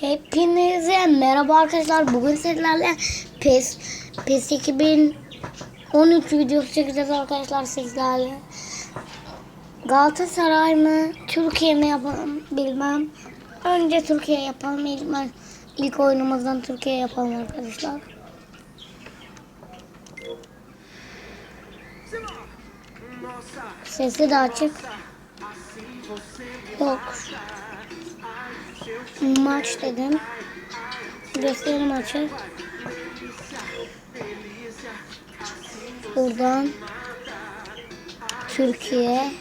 Hepinize merhaba arkadaşlar. Bugün sizlerle PES, PES 2013 videosu çekeceğiz arkadaşlar sizlerle. Galatasaray mı, Türkiye mi yapalım bilmem. Önce Türkiye yapalım. İlk, ilk oyunumuzdan Türkiye yapalım arkadaşlar. Sesi de açık. Yok. Maç dedim. Gösteri maçı. Buradan Türkiye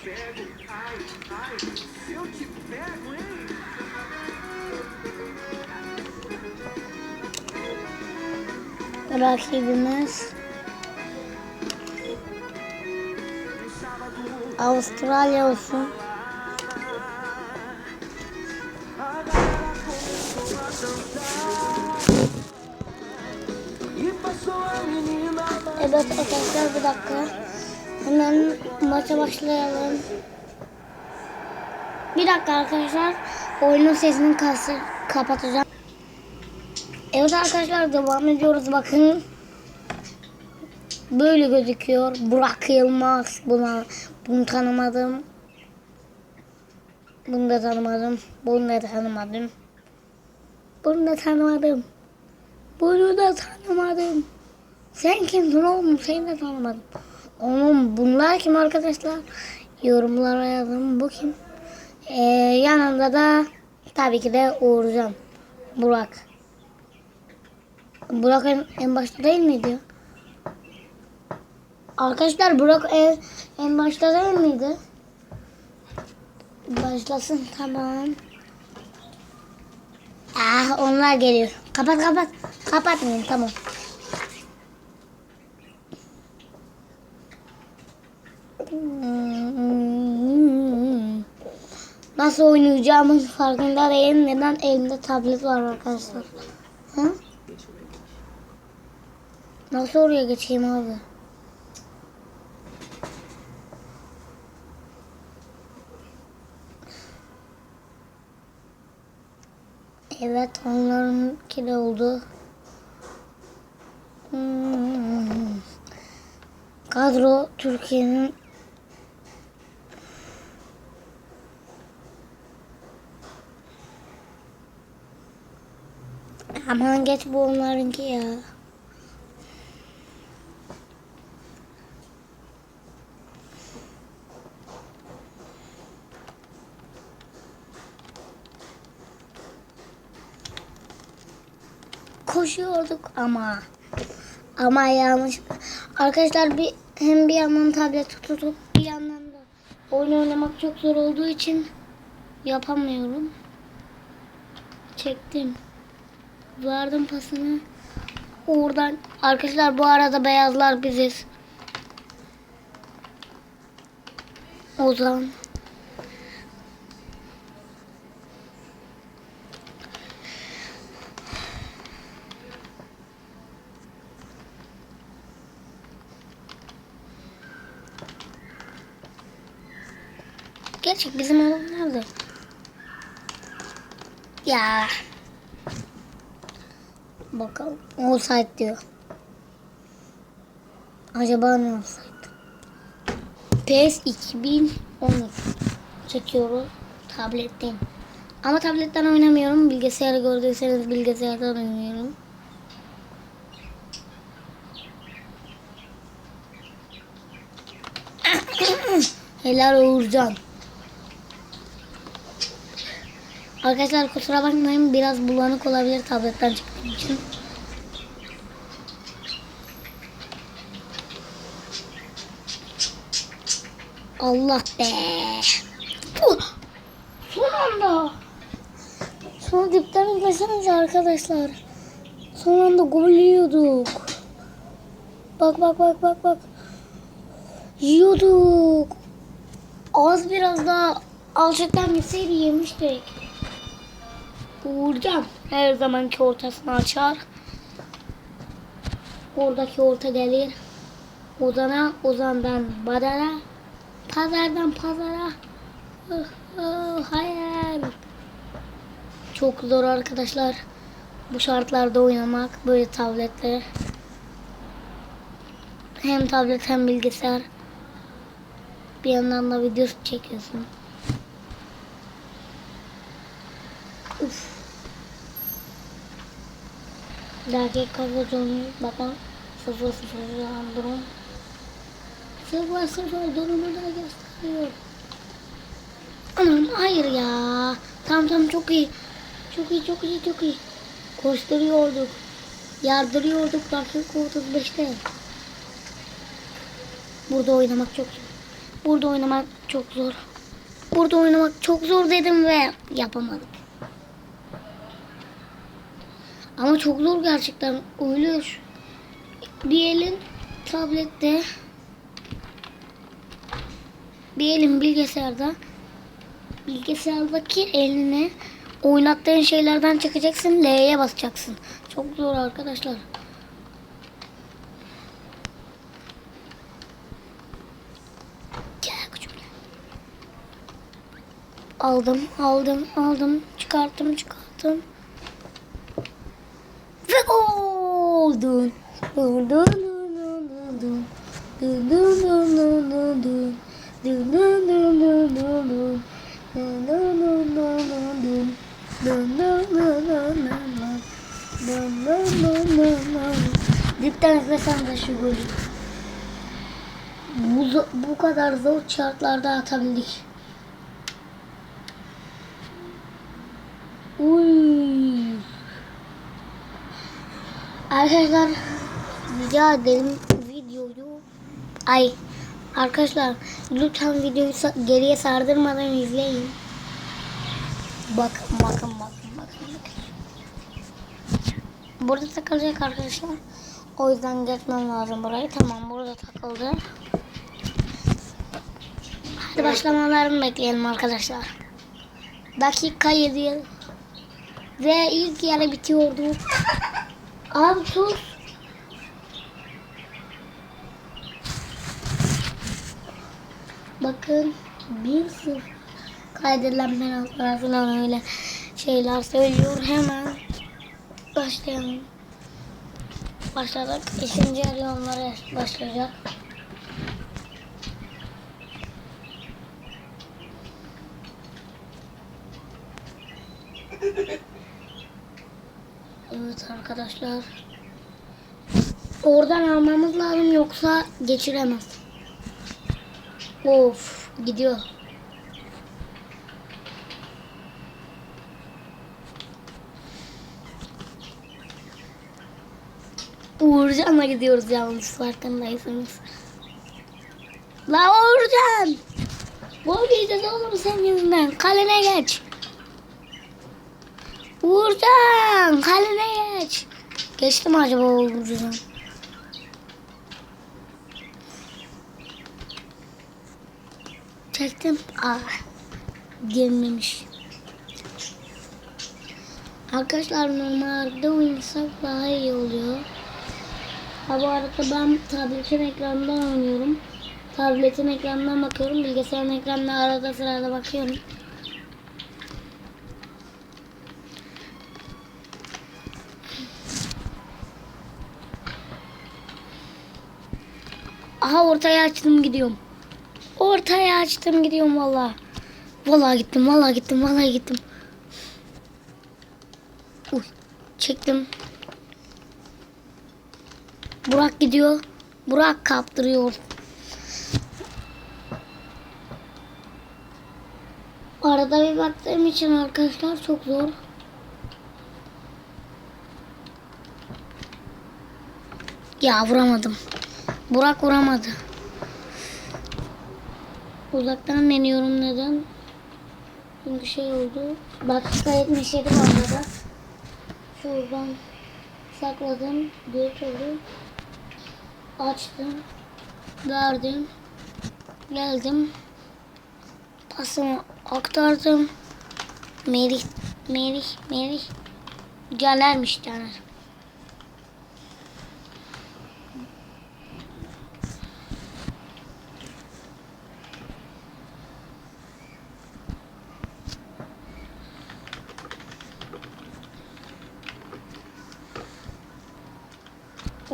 rakibimiz Avustralya olsun. Evet arkadaşlar bir dakika. Hemen maça başlayalım. Bir dakika arkadaşlar. Oyunun sesini kas- kapatacağım. Evet arkadaşlar devam ediyoruz bakın. Böyle gözüküyor. Burak Yılmaz. Buna, bunu tanımadım. Bunu da tanımadım. Bunu da tanımadım. Bunu da tanımadım. Bunu da tanımadım. Sen kimsin oğlum? Seni de tanımadım. Oğlum bunlar kim arkadaşlar? Yorumlara yazın. Bu kim? Ee, yanında da tabii ki de Uğurcan. Burak. Burak en, en başta değil miydi? Arkadaşlar Burak en, en başta değil miydi? Başlasın tamam. Ah onlar geliyor. Kapat kapat. Kapatmayın tamam. Nasıl oynayacağımın farkında değilim. Neden elimde tablet var arkadaşlar? Hı? Nasıl oraya geçeyim abi? Evet onlarınki de oldu. Kadro Türkiye'nin Aman geç bu onlarınki ya. Koşuyorduk ama ama yanlış. Arkadaşlar bir hem bir yandan tablet tutup bir yandan da oyun oynamak çok zor olduğu için yapamıyorum. Çektim. Verdim pasını. Oradan arkadaşlar bu arada beyazlar biziz. Ozan. Gerçek bizim nerede? Ya. Bakalım. Offside diyor. Acaba ne offside? PES 2013 çekiyoruz tabletten. Ama tabletten oynamıyorum. Bilgisayarı gördüyseniz bilgisayardan oynuyorum. Helal Uğurcan. Arkadaşlar kusura bakmayın biraz bulanık olabilir tabletten çıktığım için. Allah be. Puh! Son anda. Son dipten izlesenize arkadaşlar. Son anda gol yiyorduk. Bak bak bak bak bak. Yiyorduk. Az biraz daha alçaktan gitseydi yemiştik. Uğurcan her zamanki ortasını açar. Oradaki orta gelir. Ozana, Ozan'dan Badara, Pazardan Pazara. Oh, oh, hayır. Çok zor arkadaşlar. Bu şartlarda oynamak böyle tabletle. Hem tablet hem bilgisayar. Bir yandan da video çekiyorsun. Uf. Dakika olmuş? Bakın. Sıfır sıfır şu an durum. Sıfır sıfır durumu da gösteriyor. Anam hayır ya. Tamam tamam çok iyi. Çok iyi çok iyi çok iyi. Koşturuyorduk. Yardırıyorduk dakika 35'te. Burada oynamak çok zor. Burada oynamak çok zor. Burada oynamak çok zor dedim ve yapamadık. Ama çok zor gerçekten. Oynuyor. Bir elin tablette. Bir elin bilgisayarda. Bilgisayardaki eline oynattığın şeylerden çıkacaksın. L'ye basacaksın. Çok zor arkadaşlar. Aldım, aldım, aldım. Çıkarttım, çıkarttım. Ve gol! Dun. Dipten izlesem de şu golü. Bu, bu kadar zor şartlarda atabildik. Uy. Arkadaşlar rica ederim videoyu ay arkadaşlar lütfen videoyu geriye sardırmadan izleyin. Bakın bakın bakın. bakın. Burada takılacak arkadaşlar. O yüzden geçmem lazım burayı. Tamam burada takıldı. Hadi başlamalarını bekleyelim arkadaşlar. Dakika 7 ve ilk yarı bitiyordu. Abi sus. Bakın 1-0 kaydedilen penaltılar falan öyle şeyler söylüyor. Hemen başlayalım. Başladık. İkinci yarı onlara başlayacak. Evet arkadaşlar. Oradan almamız lazım yoksa geçiremez. Of gidiyor. Uğurcan'la gidiyoruz yalnız farkındaysanız. La Uğurcan! Gol yiyeceğiz oğlum senin yüzünden. Kalene geç. Uğurcan kalene geç. Geçti mi acaba Uğurcan? Çektim. Aa, gelmemiş. Arkadaşlar normalde oynasak daha iyi oluyor. Ha bu arada ben tabletin ekranından oynuyorum. Tabletin ekranından bakıyorum. Bilgisayarın ekranına arada sırada bakıyorum. Aha ortaya açtım gidiyorum. Ortaya açtım gidiyorum valla. Valla gittim valla gittim valla gittim. Uy çektim. Burak gidiyor. Burak kaptırıyor. Arada bir baktığım için arkadaşlar çok zor. Ya vuramadım. Burak vuramadı. Uzaktan deniyorum neden? Çünkü şey oldu. Dakika 77 bu arada. Şuradan sakladım. Götürdüm. Açtım. Verdim. Geldim. Pasımı aktardım. Merih, Merih, Merih. Caner'miş Caner.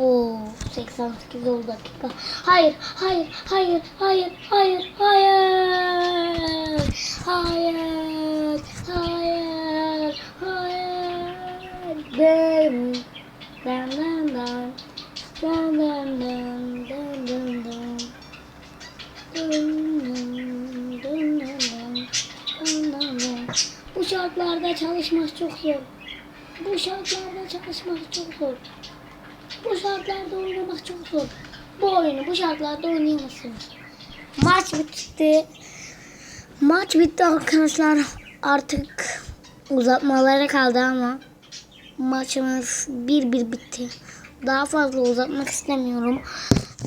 Oo 88 oldu dakika. Hayır, hayır, hayır, hayır, hayır, hayır. Hayır, hayır, hayır. Dın, dın. Dın, dın, dın, dın, dın. Dın, dın, dın. Bu şartlarda çalışmak çok zor. Bu şartlarda çalışmak çok zor. Şartlarda oynamak çok zor. Bu oyunu bu şartlarda oynayamazsınız. Maç bitti. Maç bitti arkadaşlar. Artık uzatmalara kaldı ama maçımız bir bir bitti. Daha fazla uzatmak istemiyorum.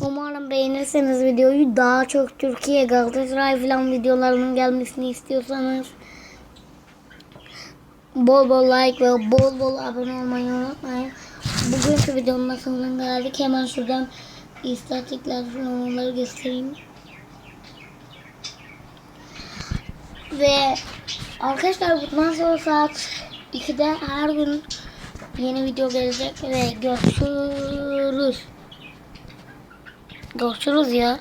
Umarım beğenirseniz videoyu daha çok Türkiye Galatasaray falan videolarının gelmesini istiyorsanız bol bol like ve bol bol abone olmayı unutmayın. Bugünkü videonun da sonuna geldik. Hemen şuradan istatistikler falan onları göstereyim. Ve arkadaşlar bundan sonra saat 2'de her gün yeni video gelecek ve görüşürüz. Görüşürüz ya.